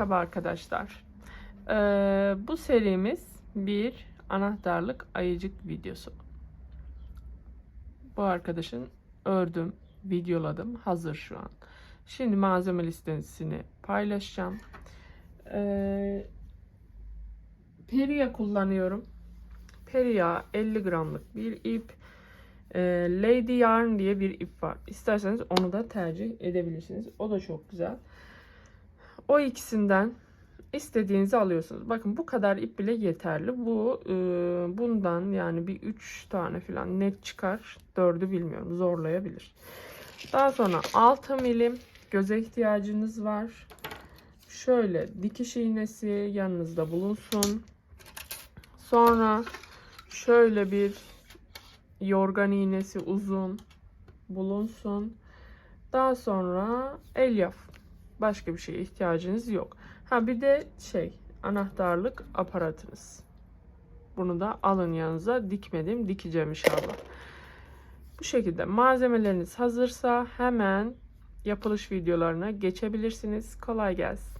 Merhaba arkadaşlar. Ee, bu serimiz bir anahtarlık ayıcık videosu. Bu arkadaşın ördüm, videoladım. Hazır şu an. Şimdi malzeme listesini paylaşacağım. Ee, Peria kullanıyorum. Peria 50 gramlık bir ip. Ee, Lady Yarn diye bir ip var. İsterseniz onu da tercih edebilirsiniz. O da çok güzel. O ikisinden istediğinizi alıyorsunuz. Bakın bu kadar ip bile yeterli. Bu e, bundan yani bir 3 tane falan net çıkar. 4'ü bilmiyorum. Zorlayabilir. Daha sonra 6 milim göze ihtiyacınız var. Şöyle dikiş iğnesi yanınızda bulunsun. Sonra şöyle bir yorgan iğnesi uzun bulunsun. Daha sonra elyaf. Başka bir şeye ihtiyacınız yok. Ha bir de şey anahtarlık aparatınız. Bunu da alın yanınıza. Dikmedim. Dikeceğim inşallah. Bu şekilde malzemeleriniz hazırsa hemen yapılış videolarına geçebilirsiniz. Kolay gelsin.